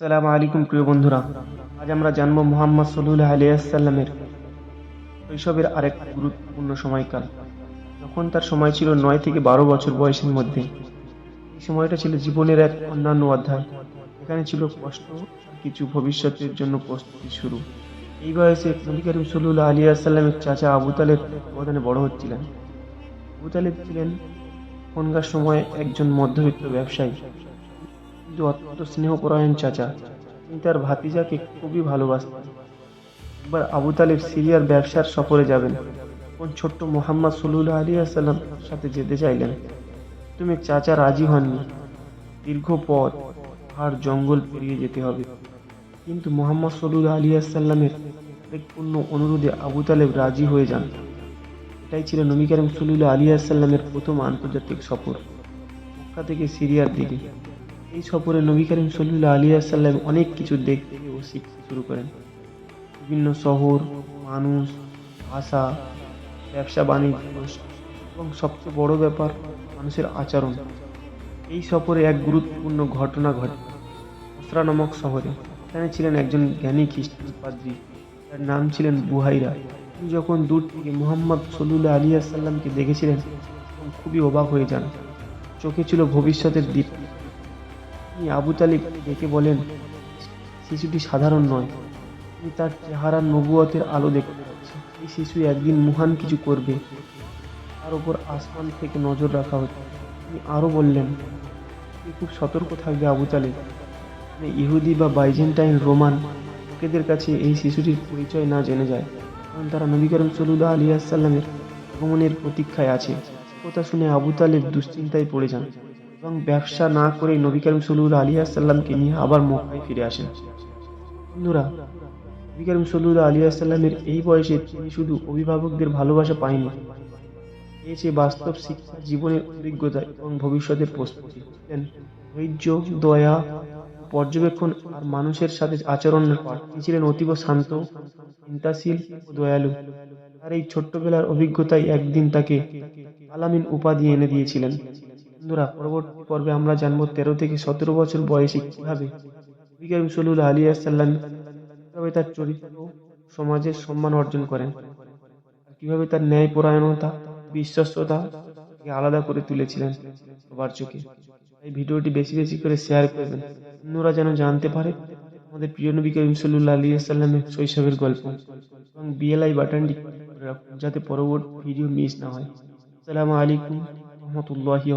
সালাম আলাইকুম, প্রিয় বন্ধুরা। আজ আমরা জানব মোহাম্মদ সল্লুল্লাহ আলিয়াল্লামের শৈশবের আরেক গুরুত্বপূর্ণ সময়কাল। তখন তার সময় ছিল নয় থেকে বারো বছর বয়সের মধ্যে। এই সময়টা ছিল জীবনের এক অন্যান্য অধ্যায়। এখানে ছিল কষ্ট কিছু ভবিষ্যতের জন্য প্রস্তুতি শুরু। এই বয়সে নবী করিম সল্লুল্লাহ চাচা আবু তালেব অবদানে বড় হচ্ছিলেন। আবু তালেব ছিলেন তখনকার সময় একজন মধ্যবিত্ত ব্যবসায়ী। কিন্তু অত্যন্ত স্নেহপরায়ণ চাচা, তিনি তার ভাতিজাকে খুবই ভালোবাসতেন। একবার আবু তালেব সিরিয়ার ব্যবসার সফরে যাবেন, তখন ছোট্ট মোহাম্মদ সল্লুল্লাহ আলী আসাল্লাম সাথে যেতে চাইলেন। তুমি চাচা রাজি হননি। দীর্ঘ পথ আর জঙ্গল পেরিয়ে যেতে হবে। কিন্তু মোহাম্মদ সলুল আলী পূর্ণ অনুরোধে আবু তালেব রাজি হয়ে যান। এটাই ছিল নবী সল্লুল্লাহ আলী আসাল্লামের প্রথম আন্তর্জাতিক সফর থেকে সিরিয়ার দিকে। এই সফরে নবী করিম সল্লুল্লাহ আলী আসাল্লাম অনেক কিছু দেখতে ও শিখতে শুরু করেন। বিভিন্ন শহর, মানুষ, ভাষা, ব্যবসা, বাণিজ্য এবং সবচেয়ে বড় ব্যাপার, মানুষের আচরণ। এই সফরে এক গুরুত্বপূর্ণ ঘটনা ঘটে। মসরা নামক শহরে এখানে ছিলেন একজন জ্ঞানী খ্রিস্টান পাদ্রী তার নাম ছিলেন বুহাইরা। তিনি যখন দূর থেকে মুহাম্মদ সল্লুল্লাহ আলী আসাল্লামকে দেখেছিলেন খুবই অবাক হয়ে যান। চোখে ছিল ভবিষ্যতের দ্বীপ তিনি আবু তালিব ডেকে বলেন, শিশুটি সাধারণ নয়। তিনি তার চেহারার নবুয়তের আলো দেখতে পাচ্ছে। এই শিশু একদিন মহান কিছু করবে। তার উপর আসমান থেকে নজর রাখা হচ্ছে। তিনি আরও বললেন, তুমি খুব সতর্ক থাকবে আবু তালিব। মানে ইহুদি বা বাইজেন্টাইন, রোমান, লোকেদের কাছে এই শিশুটির পরিচয় না জেনে যায়। কারণ তারা নবী করিম সল্লুল্লাহ আলী আসাল্লামের আগমনের প্রতীক্ষায় আছে। কথা শুনে আবু তালেব দুশ্চিন্তায় পড়ে যান। এবং ব্যবসা না করে নবী করিম সল্লুল্লাহ আলী নিয়ে আবার মক্কায় ফিরে আসেন। বন্ধুরা, নবী করিম সল্লুল্লাহ আলী এই বয়সে তিনি শুধু অভিভাবকদের ভালোবাসা পায়নি পেয়েছে বাস্তব শিক্ষা জীবনের অভিজ্ঞতা এবং ভবিষ্যতের প্রস্তুতি ধৈর্য, দয়া, পর্যবেক্ষণ আর মানুষের সাথে আচরণের পাঠ তিনি ছিলেন অতীব শান্ত, চিন্তাশীল দয়ালু। আর এই ছোট্টবেলার অভিজ্ঞতাই একদিন তাকে আলামিন উপাধি এনে দিয়েছিলেন। বন্ধুরা, পরবর্তী পর্বে আমরা জানব তেরো থেকে সতেরো বছর বয়সে কীভাবে নবী করিম সল্লুল্লাহ আলী আসাল্লাম কীভাবে তার চরিত্র সমাজের সম্মান অর্জন করেন কীভাবে তার ন্যায় পরায়ণতা, বিশ্বস্ততা আলাদা করে তুলেছিলেন সবার চোখে। এই ভিডিওটি বেশি বেশি করে শেয়ার করবেন। অন্যরা যেন জানতে পারে আমাদের প্রিয় নবী করিম সল্লুল্লাহ আলী আসাল্লামের শৈশবের গল্প, এবং বিএলআই বাটনটি যাতে পরবর্তী ভিডিও মিস না হয়। আসসালামু আলাইকুম। রহমতুল্লাহি